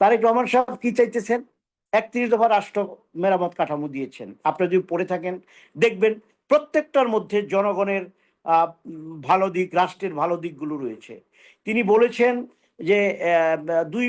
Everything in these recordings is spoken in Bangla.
তারেক রহমান সাহেব কি চাইতেছেন? একত্রিশ দফা রাষ্ট্র মেরামত কাঠামো দিয়েছেন। আপনারা যদি পড়ে থাকেন, দেখবেন প্রত্যেকটার মধ্যে জনগণের ভালো দিক, রাষ্ট্রের ভালো দিকগুলো রয়েছে। তিনি বলেছেন যে দুই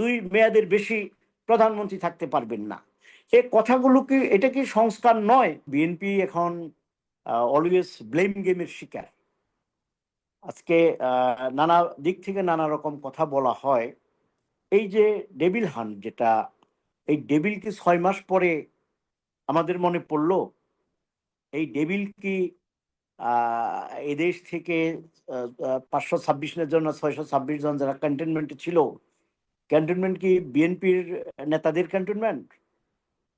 দুই মেয়াদের বেশি প্রধানমন্ত্রী থাকতে পারবেন না। এ কথাগুলো কি, এটা কি সংস্কার নয়? বিএনপি এখন অলওয়েজ ব্লেম গেমের শিকার। আজকে নানা দিক থেকে নানা রকম কথা বলা হয়। এই যে ডেভিল হান্ট যেটা, এই ডেভিল কি ছয় মাস পরে আমাদের মনে পড়ল, এই ডেভিল কি এদেশ থেকে পাঁচশো ছাব্বিশ জন্য ছয়শো ছাব্বিশ জন যারা ক্যান্টনমেন্টে ছিল ক্যান্টনমেন্ট কি বিএনপির নেতাদের ক্যান্টনমেন্ট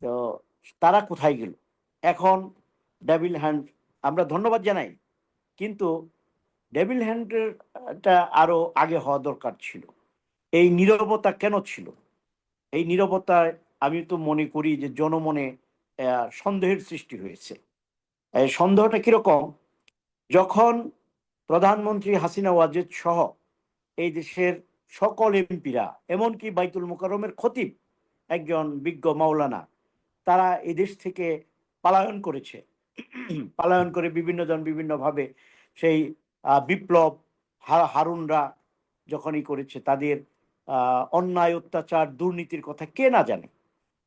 তো তারা কোথায় গেল? এখন ডেভিল হ্যান্ড আমরা ধন্যবাদ জানাই, কিন্তু ডেভিল হ্যান্ডটা আরও আগে হওয়া দরকার ছিল। এই নীরবতা কেন ছিল? এই নীরবতায় আমি তো মনে করি যে জনমনে সন্দেহের সৃষ্টি হয়েছে। সন্দেহটা কীরকম? যখন প্রধানমন্ত্রী হাসিনা ওয়াজেদ সহ এই দেশের সকল এমপিরা, এমনকি বাইতুল মোকাররমের খতিব একজন বিজ্ঞ মাওলানা, তারা এই দেশ থেকে পালায়ন করেছে। পালায়ন করে বিভিন্ন জন বিভিন্নভাবে সেই বিপ্লব হারুনরা যখনই করেছে, তাদের অন্যায় অত্যাচার দুর্নীতির কথা কে না জানে?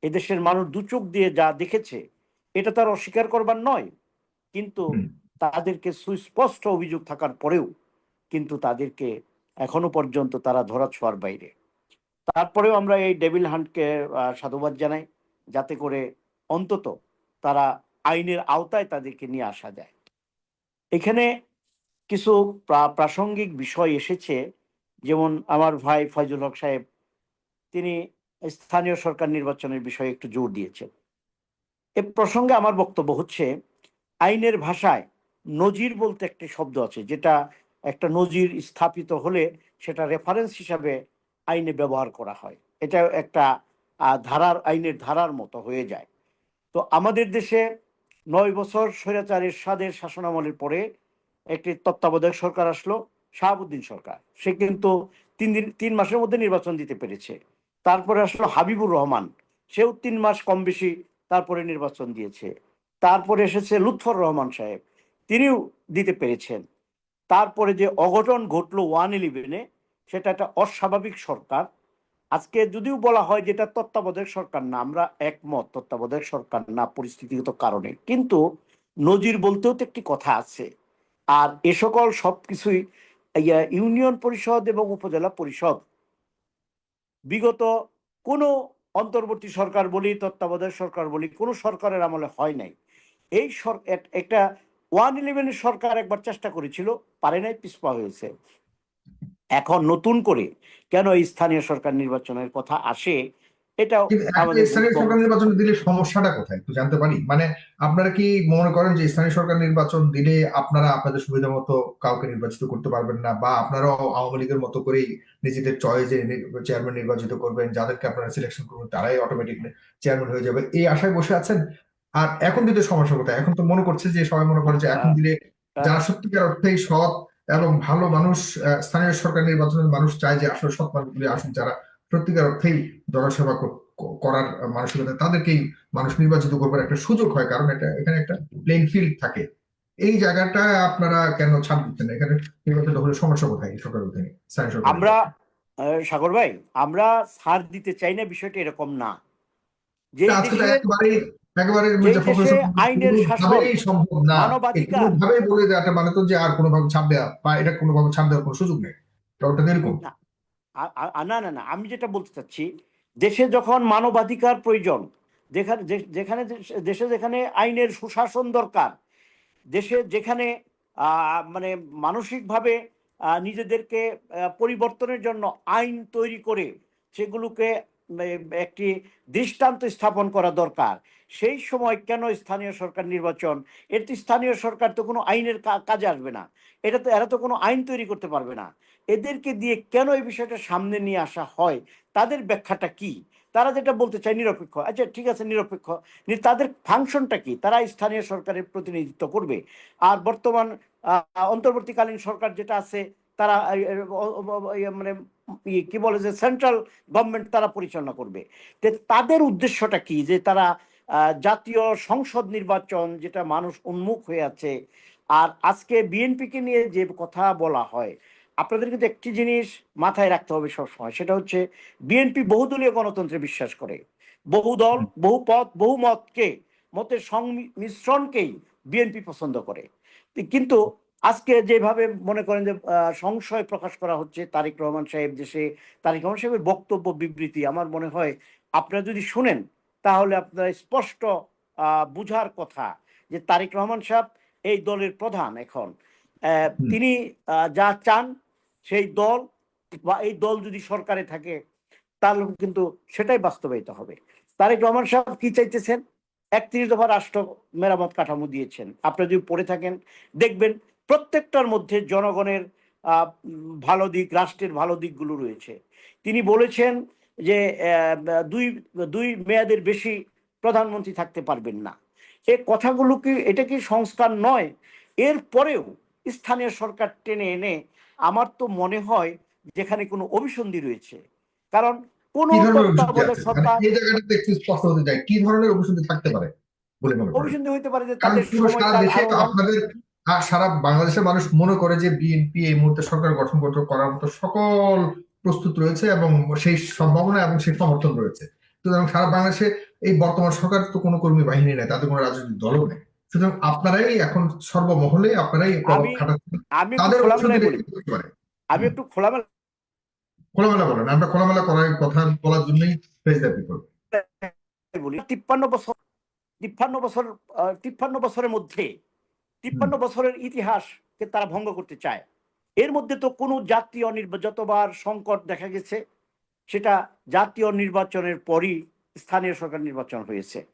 এদেশের মানুষ দু চোখ দিয়ে যা দেখেছে এটা তার অস্বীকার করবার নয়। কিন্তু তাদেরকে সুস্পষ্ট অভিযোগ থাকার পরেও কিন্তু তাদেরকে এখনও পর্যন্ত তারা ধরাছোঁয়ার বাইরে। তারপরেও আমরা এই ডেভিল হান্টকে সাধুবাদ জানাই যাতে করে অন্তত তারা আইনের আওতায় তাদেরকে নিয়ে আসা যায়। এখানে কিছু প্রা- প্রাসঙ্গিক বিষয় এসেছে। যেমন আমার ভাই ফয়জুল হক সাহেব, তিনি স্থানীয় সরকার নির্বাচনের বিষয়ে একটু জোর দিয়েছেন। এ প্রসঙ্গে আমার বক্তব্য হচ্ছে, আইনের ভাষায় নজির বলতে একটি শব্দ আছে, যেটা একটা নজির স্থাপিত হলে সেটা রেফারেন্স হিসাবে আইনে ব্যবহার করা হয়। এটা একটা ধারার, আইনের ধারার মতো হয়ে যায়। তো আমাদের দেশে নয় বছর স্বৈরাচারের স্বাদের শাসনামলের পরে একটি তত্ত্বাবধায়ক সরকার আসলো শাহাবুদ্দিন সরকার। সে কিন্তু তিন দিন তিন মাসের মধ্যে নির্বাচন দিতে পেরেছে। তারপরে আসলো হাবিবুর রহমান। সেও তিন মাস কম বেশি তারপরে নির্বাচন দিয়েছে। তারপরে এসেছে লুৎফর রহমান সাহেব। তিনিও দিতে পেরেছেন। তারপরে যে অঘটন ঘটলো ওয়ান ইলেভেনে সেটা একটা অস্বাভাবিক সরকার। আজকে যদিও বলা হয় যেটা তত্ত্বাবধায়ক সরকার না আমরা একমত তত্ত্বাবধায়ক সরকার না পরিস্থিতিগত কারণে। কিন্তু নজির বলতেও তো একটি কথা আছে। আর এ সকল সবকিছুই ইয়া, ইউনিয়ন পরিষদ এবং উপজেলা পরিষদ। বিগত কোনো অন্তর্বর্তী সরকার বলি, তত্ত্বাবধায়ক সরকার বলি, কোনো সরকারের আমলে হয় নাই। এই একটা ওয়ান ইলেভেনের সরকার একবার চেষ্টা করেছিল, পারে নাই, পিছপা হয়েছে। এখন নতুন করে কেন স্থানীয় সরকার নির্বাচনের কথা আসে এটাও আমাদের স্থানীয় সরকার নির্বাচন দিলে সমস্যাটা কোথায়? একটু জানতে পারি। মানে আপনারা কি মনে করেন যে স্থানীয় সরকার নির্বাচন দিলে আপনারা আপনাদের সুবিধা মতো কাউকে নির্বাচিত করতে পারবেন না? বা আপনারাও আওয়ামী লীগের মতো করেই নিজেদের চয়েসে চেয়ারম্যান নির্বাচিত করবেন যাদেরকে আপনারা সিলেকশন করবেন তারাই অটোমেটিক চেয়ারম্যান হয়ে যাবে। এই আশায় বসে আছেন? আর এখন দিতে সমস্যা কোথায়? এখন তো মনে করছে যে সবাই মনে করে যে এখন দিলে যারা সত্যিকার অর্থেই সৎ এবং ভালো মানুষ স্থানীয় সরকার নির্বাচনের মানুষ চায় যে আসলে সৎ মানুষগুলি আসুন যারা সত্যিকার অর্থেই জনসেবা করার মানসিকতা তাদেরকেই মানুষ নির্বাচিত করবার একটা সুযোগ হয় কারণ এটা এখানে একটা প্লেন ফিল্ড থাকে। এই জায়গাটা আপনারা কেন ছাড় দিচ্ছেন? এখানে নির্বাচন হলে সমস্যা কোথায়? অধীনে আমরা সাগর ভাই আমরা ছাড় দিতে চাই না বিষয়টা এরকম না। যে একেবারে আইনের শাসন, সম্ভব না। কোনোভাবেই বলে দেওয়াটা মানে তো যে আর কোনোভাবে ছাপ দেওয়া বা এটা কোনোভাবে ছাপ দেওয়ার কোনো সুযোগ নেই। ব্যাপারটা এরকম। না না না, আমি যেটা বলতে চাচ্ছি, দেশে যখন মানবাধিকার প্রয়োজন, যেখানে দেশে যেখানে আইনের সুশাসন দরকার, দেশে যেখানে মানে মানসিকভাবে নিজেদেরকে পরিবর্তনের জন্য আইন তৈরি করে সেগুলোকে একটি দৃষ্টান্ত স্থাপন করা দরকার। সেই সময় কেন স্থানীয় সরকার নির্বাচন? এটি স্থানীয় সরকার তো কোনো আইনের কাজে আসবে না। এটা তো, এরা তো কোনো আইন তৈরি করতে পারবে না। এদেরকে দিয়ে কেন এই বিষয়টা সামনে নিয়ে আসা হয়? তাদের ব্যাখ্যাটা কি? তারা যেটা বলতে চায় নিরপেক্ষ। আচ্ছা ঠিক আছে, নিরপেক্ষ। তাদের ফাংশনটা কি? তারা স্থানীয় সরকারের প্রতিনিধিত্ব করবে। আর বর্তমান অন্তর্বর্তীকালীন সরকার যেটা আছে, তারা ইয়ে মানে কি বলে যে সেন্ট্রাল গভর্নমেন্ট তারা পরিচালনা করবে। তাদের উদ্দেশ্যটা কি? যে তারা জাতীয় সংসদ নির্বাচন যেটা মানুষ উন্মুখ হয়ে আছে আর আজকে বিএনপিকে নিয়ে যে কথা বলা হয় আপনাদের কিন্তু একটি জিনিস মাথায় রাখতে হবে সবসময় সেটা হচ্ছে বিএনপি বহুদলীয় গণতন্ত্রে বিশ্বাস করে। বহু দল বহু পথ বহু মতকে মতের সংমিশ্রণকেই বিএনপি পছন্দ করে। কিন্তু আজকে যেভাবে মনে করেন যে সংশয় প্রকাশ করা হচ্ছে তারেক রহমান সাহেব যে সে তারেক রহমান সাহেবের বক্তব্য বিবৃতি আমার মনে হয় আপনারা যদি শুনেন তাহলে আপনারা স্পষ্ট বুঝার কথা যে তারেক রহমান সাহেব এই দলের প্রধান এখন। তিনি যা চান সেই দল বা এই দল যদি সরকারে থাকে তাহলে কিন্তু সেটাই বাস্তবায়িত হবে। তারেক রহমান সাহেব কি চাইতেছেন? একত্রিশ দফা রাষ্ট্র মেরামত কাঠামো দিয়েছেন। আপনারা যদি পড়ে থাকেন দেখবেন প্রত্যেকটার মধ্যে জনগণের ভালো দিক রাষ্ট্রের ভালো দিকগুলো রয়েছে। তিনি বলেছেন যে দুই দুই মেয়াদের বেশি প্রধানমন্ত্রী থাকতে পারবেন না। এ কথাগুলো কি এটা কি সংস্কার নয়? এর পরেও স্থানীয় সরকার টেনে এনে আমার তো মনে হয় যেখানে কোনো অভিসন্ধি রয়েছে। কারণ কোন মানে সরকার এই জায়গাটাতে একটু স্পষ্ট হতে চাই। কি ধরনের অভিসন্ধি থাকতে পারে বলে মনে অভিসন্ধি হইতে পারে যে তাদের আপনাদের আর সারা বাংলাদেশের মানুষ মনে করে যে বিএনপি এই মুহূর্তে সরকার গঠন করতে করার মতো সকল প্রস্তুত রয়েছে এবং সেই সম্ভাবনা এবং সেই সমর্থন রয়েছে। সুতরাং সারা বাংলাদেশে এই বর্তমান সরকার তো কোনো কর্মী বাহিনী নেই তাদের কোনো রাজনৈতিক দলও নেই। সুতরাং আপনারাই এখন সর্বমহলে আপনারাই তাদের আমি একটু খোলামেলা খোলামেলা বলেন আমরা খোলামেলা করার কথা বলার জন্যই দ্য পিপল বলি তিপ্পান্ন বছর তিপ্পান্ন বছর তিপ্পান্ন বছরের মধ্যে তিপ্পান্ন বছরের ইতিহাসকে তারা ভঙ্গ করতে চায়। এর মধ্যে তো কোনো জাতীয় নির্বা- যতবার সংকট দেখা গেছে সেটা জাতীয় নির্বাচনের পরই স্থানীয় সরকার নির্বাচন হয়েছে।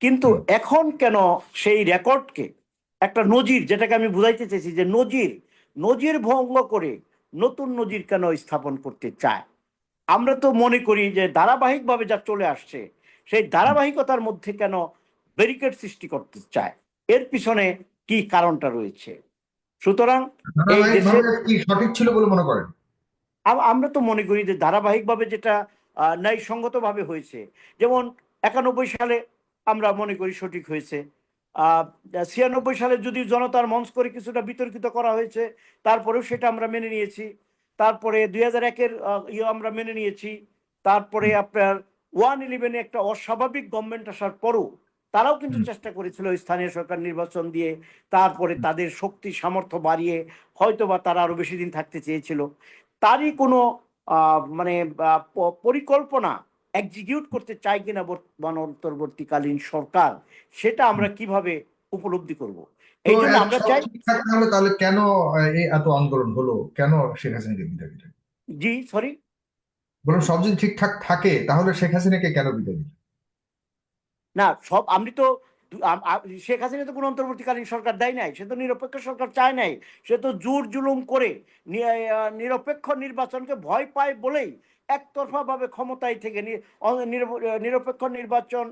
কিন্তু এখন কেন সেই রেকর্ডকে একটা নজির যেটাকে আমি বুঝাইতে চাইছি যে নজির নজির ভঙ্গ করে নতুন নজির কেন স্থাপন করতে চায়? আমরা তো মনে করি যে ধারাবাহিকভাবে যা চলে আসছে সেই ধারাবাহিকতার মধ্যে কেন ব্যারিকেড সৃষ্টি করতে চায়? এর পিছনে কি কারণটা রয়েছে? সুতরাং এই দেশে- কি সঠিক ছিল বলে মনে করেন? আমরা তো মনে করি যে ধারাবাহিকভাবে যেটা ন্যায়সঙ্গতভাবে হয়েছে যেমন একানব্বই সালে আমরা মনে করি সঠিক হয়েছে আহ, ছিয়ানব্বই সালে যদি জনতার মঞ্চ করে কিছুটা বিতর্কিত করা হয়েছে তারপরেও সেটা আমরা মেনে নিয়েছি তারপরে দুই হাজার একের ইয়ে আমরা মেনে নিয়েছি তারপরে আপনার ওয়ান ইলেভেনে একটা অস্বাভাবিক গভর্নমেন্ট আসার পরও তারাও কিন্তু চেষ্টা করেছিল স্থানীয় সরকার নির্বাচন দিয়ে তারপরে তাদের শক্তি সামর্থ্য বাড়িয়ে হয়তো বা তারা আরও বেশি দিন থাকতে চেয়েছিল। তারই কোনো মানে পরিকল্পনা এক্সিকিউট করতে চায় কিনা বর্তমান অন্তর্বর্তীকালীন সরকার সেটা আমরা কীভাবে উপলব্ধি করব? এই জন্য আমরা চাই তাহলে কেন এত আন্দোলন হলো? কেন শেখ হাসিনাকে বিদায় দিলেন? জি সরি বলুন সব যদি ঠিকঠাক থাকে তাহলে শেখ হাসিনাকে কেন বিদায় দিলেন? না, সব, আমি তো শেখ হাসিনা তো কোনো অন্তর্বর্তীকালীন সরকার দেয় নাই, সে তো নিরপেক্ষ সরকার চায় নাই, সে তো জোর জুলুম করে নিরপেক্ষ নির্বাচনকে ভয় পায় বলেই একতরফা ভাবে ক্ষমতায় থেকে নিরপ- নিরপেক্ষ নির্বাচন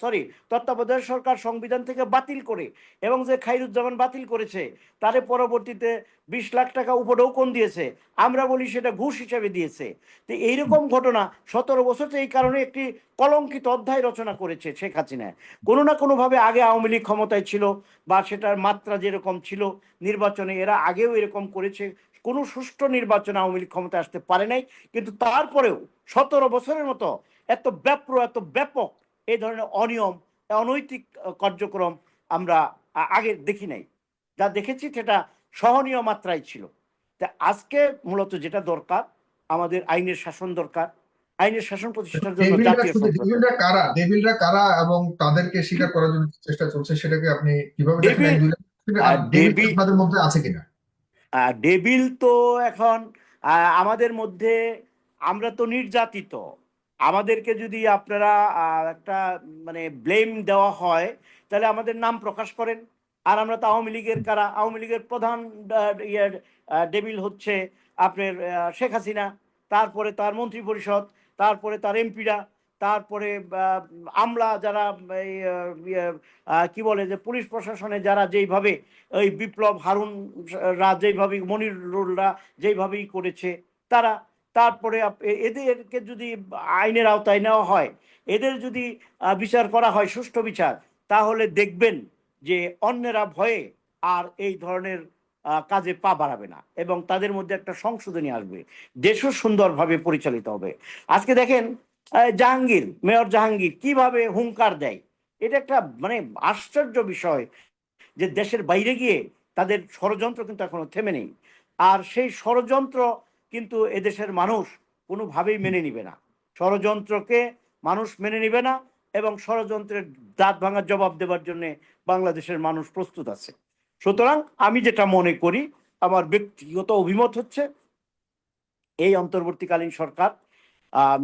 সরি তত্ত্বাবধায়ক সরকার সংবিধান থেকে বাতিল করে এবং যে খাইরুজ্জামান বাতিল করেছে তারে পরবর্তীতে বিশ লাখ টাকা উপঢৌকন দিয়েছে। আমরা বলি সেটা ঘুষ হিসেবে দিয়েছে। তো এইরকম ঘটনা সতেরো বছর এই কারণে একটি কলঙ্কিত অধ্যায় রচনা করেছে শেখ হাসিনা। কোনো না কোনোভাবে আগে আওয়ামী লীগ ক্ষমতায় ছিল বা সেটার মাত্রা যেরকম ছিল নির্বাচনে এরা আগেও এরকম করেছে কোনো সুষ্ঠু নির্বাচনে আওয়ামী লীগ ক্ষমতায় আসতে পারে নাই কিন্তু তারপরেও সতেরো বছরের মতো এত ব্যাপ্র এত ব্যাপক এই ধরনের অনিয়ম অনৈতিক কার্যক্রম আমরা আগে দেখি নাই। যা দেখেছি সেটা সহনীয় মাত্রায় ছিল। তা আজকে মূলত যেটা দরকার আমাদের আইনের শাসন দরকার আইনের শাসন প্রতিষ্ঠার জন্য ডেভিলরা কারা? ডেভিলরা কারা এবং তাদেরকে স্বীকার করার জন্য চেষ্টা চলছে সেটাকে আপনি কীভাবে দেখেন? আর ডেভিল- মধ্যে আছে কিনা? ডেভিল তো এখন আমাদের মধ্যে আমরা তো নির্যাতিত। আমাদেরকে যদি আপনারা একটা মানে ব্লেম দেওয়া হয়, তাহলে আমাদের নাম প্রকাশ করেন। আর আমরা তো আওয়ামী লীগের কারা? আওয়ামী লীগের প্রধান ডেভিল হচ্ছে আপনার শেখ হাসিনা, তারপরে তার মন্ত্রী পরিষদ তারপরে তার এমপিরা তারপরে আমলা যারা ইয়ে, কি বলে যে পুলিশ প্রশাসনে যারা যেইভাবে ওই বিপ্লব হারুন রা যেইভাবে মনিরুলরা যেইভাবেই করেছে তারা তারপরে এদেরকে যদি আইনের আওতায় নেওয়া হয় এদের যদি বিচার করা হয় সুষ্ঠু বিচার তাহলে দেখবেন যে অন্যেরা ভয়ে আর এই ধরনের কাজে পা বাড়াবে না এবং তাদের মধ্যে একটা সংশোধনী আসবে দেশও সুন্দরভাবে পরিচালিত হবে। আজকে দেখেন জাহাঙ্গীর, মেয়র জাহাঙ্গীর কীভাবে হুঙ্কার দেয়? এটা একটা মানে আশ্চর্য বিষয় যে দেশের বাইরে গিয়ে তাদের ষড়যন্ত্র কিন্তু এখনও থেমে নেই। আর সেই ষড়যন্ত্র কিন্তু এদেশের মানুষ কোনোভাবেই মেনে নিবে না। ষড়যন্ত্রকে মানুষ মেনে নিবে না এবং ষড়যন্ত্রের দাঁত ভাঙার জবাব দেওয়ার জন্য বাংলাদেশের মানুষ প্রস্তুত আছে। সুতরাং আমি যেটা মনে করি, আমার ব্যক্তিগত অভিমত হচ্ছে, এই অন্তর্বর্তীকালীন সরকার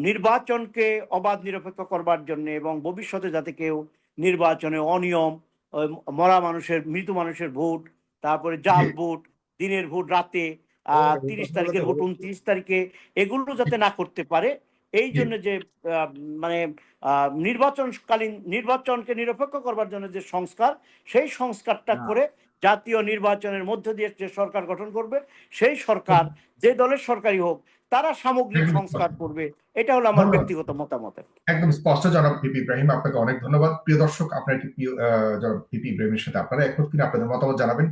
নির্বাচনকে অবাধ নিরপেক্ষ করবার জন্য এবং ভবিষ্যতে যাতে কেউ নির্বাচনে অনিয়ম মরা মানুষের মৃত মানুষের ভোট তারপরে জাল ভোট দিনের ভোট রাতে তিরিশ তারিখের ভোট উনত্রিশ তারিখে এগুলো যাতে না করতে পারে এই জন্য যে মানে নির্বাচনকালীন নির্বাচনকে নিরপেক্ষ করবার জন্য যে সংস্কার সেই সংস্কারটা করে জাতীয় নির্বাচনের মধ্য দিয়ে যে সরকার গঠন করবে সেই সরকার যে দলের সরকারই হোক তারা সামগ্রিক সংস্কার করবে। এটা হলো আমার ব্যক্তিগত মতামত। একদম স্পষ্ট জনক পিপি ইব্রাহিম আপনাকে অনেক ধন্যবাদ। প্রিয় দর্শক আপনার কি জনাব ভিপি ইব্রাহিমের সাথে আপনারা একমত কিনা আপনাদের মতামত জানাবেন।